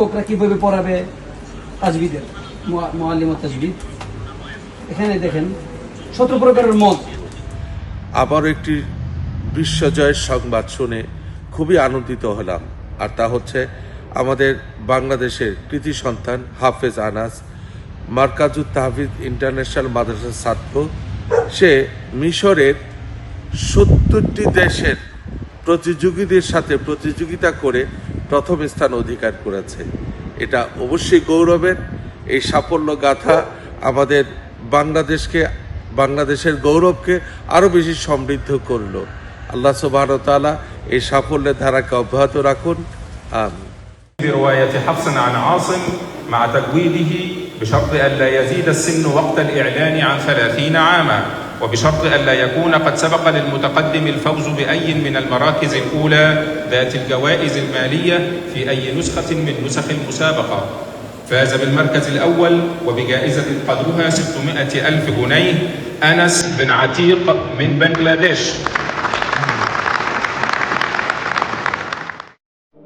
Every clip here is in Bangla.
শিক্ষকরা কীভাবে পড়াবে তাজবিদের? মোয়াল্লিম তাজবিদ। এখানে দেখেন সতেরো প্রকারের মত। আবারও একটি বিশ্বজয়ের সংবাদ শুনে খুবই আনন্দিত হলাম। আর তা হচ্ছে আমাদের বাংলাদেশের কৃতি সন্তান হাফেজ আনাস। মার্কাজুত তাহফিজ ইন্টারন্যাশনাল মাদ্রাসার ছাত্র। সে মিশরের সত্তরটি দেশের প্রতিযোগীদের সাথে প্রতিযোগিতা করে প্রথম স্থান অধিকার করেছে এটা অবশ্যই গৌরবের এই সাফল্য গাথা আমাদের বাংলাদেশকে বাংলাদেশের গৌরবকে আরও বেশি সমৃদ্ধ করলো আল্লাহ সুবাহ তাআলা এই সাফল্যের ধারাকে অব্যাহত রাখুন আমিন برواية حفص عن عاصم مع تجويده بشرط ألا يزيد السن وقت الإعلان عن ثلاثين عاما وبشرط ألا يكون قد سبق للمتقدم الفوز بأي من المراكز الأولى ذات الجوائز المالية في أي نسخة من نسخ المسابقة. فاز بالمركز الأول وبجائزة قدرها 600 ألف جنيه أنس بن عتيق من بنغلاديش.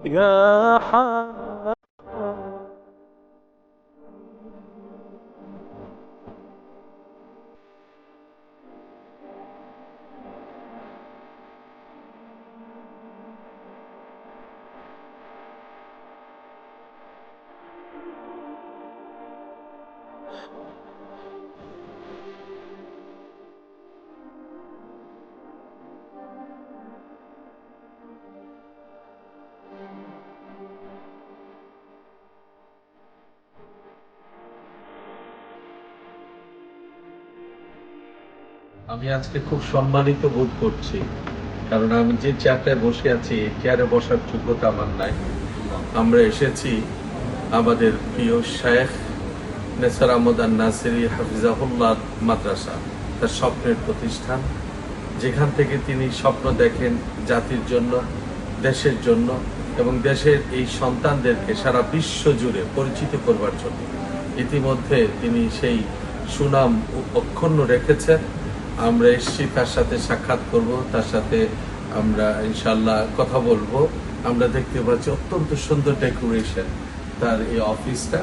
يا حبيبي আমি আজকে খুব সম্মানিত বোধ করছি, কারণ আমি যে চেয়ারটায় বসে আছি চেয়ারে বসার যোগ্যতা আমার নাই। আমরা এসেছি আমাদের প্রিয় শেখ নেসার আহমদ নাসিরি হাফিজাহুল্লাহ মাদ্রাসা, তার স্বপ্নের প্রতিষ্ঠান, যেখান থেকে তিনি স্বপ্ন দেখেন জাতির জন্য, দেশের জন্য, এবং দেশের এই সন্তানদেরকে সারা বিশ্ব জুড়ে পরিচিত করবার জন্য। ইতিমধ্যে তিনি সেই সুনাম অক্ষুণ্ণ রেখেছেন। আমরা এসেছি তার সাথে সাক্ষাৎ করব, তার সাথে আমরা ইনশাল্লাহ কথা বলব। আমরা দেখতে পাচ্ছি অত্যন্ত সুন্দর ডেকোরেশন তার এই অফিসটা।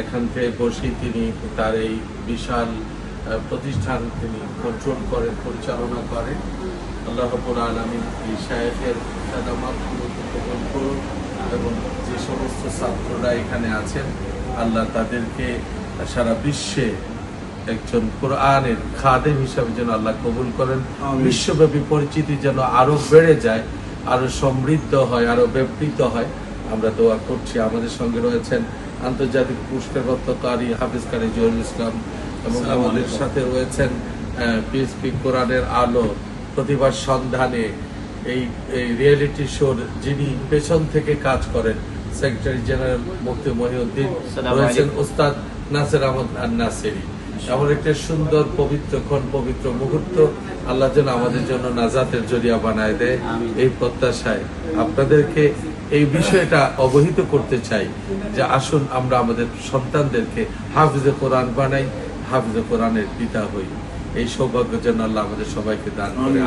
এখান থেকে বসেই তিনি তার এই বিশাল প্রতিষ্ঠান তিনি কন্ট্রোল করেন পরিচালনা করেন। আল্লাহ আলমী এই শায়েখের সাদামাত করুন এবং যে সমস্ত ছাত্ররা এখানে আছেন আল্লাহ তাদেরকে সারা বিশ্বে একজন কোরআনের খাদেম হিসাবে যেন আল্লাহ কবুল করেন। বিশ্বব্যাপী পরিচিতি যেন আরও বেড়ে যায় আরও সমৃদ্ধ হয় আরও ব্যাপৃত হয়। আমরা দোয়া করছি। আমাদের সঙ্গে রয়েছেন আন্তর্জাতিক পুরস্কারপ্রাপ্তকারী হাফিজ কারি জহুরুল ইসলাম এবং আমাদের সাথে রয়েছেন পিএসপি কোরআনের আলো প্রতিভার সন্ধানে এই এই রিয়েলিটি শোর যিনি পেছন থেকে কাজ করেন সেক্রেটারি জেনারেল মুক্তি মহিউদ্দিন রয়েছেন ওস্তাদ নাসির আহমদ আর নাসিরি এমন একটা সুন্দর পবিত্র ক্ষণ পবিত্র মুহূর্ত আল্লাহ যেন আমাদের জন্য নাজাতের জরিয়া বানায় দেয়। এই প্রত্যাশায় আপনাদেরকে এই বিষয়টা অবহিত করতে চাই যে আসুন আমরা আমাদের সন্তানদেরকে হাফিজে কোরআন বানাই, হাফিজে কোরআনের পিতা হই। এই সৌভাগ্য যেন আল্লাহ আমাদের সবাইকে দান করে।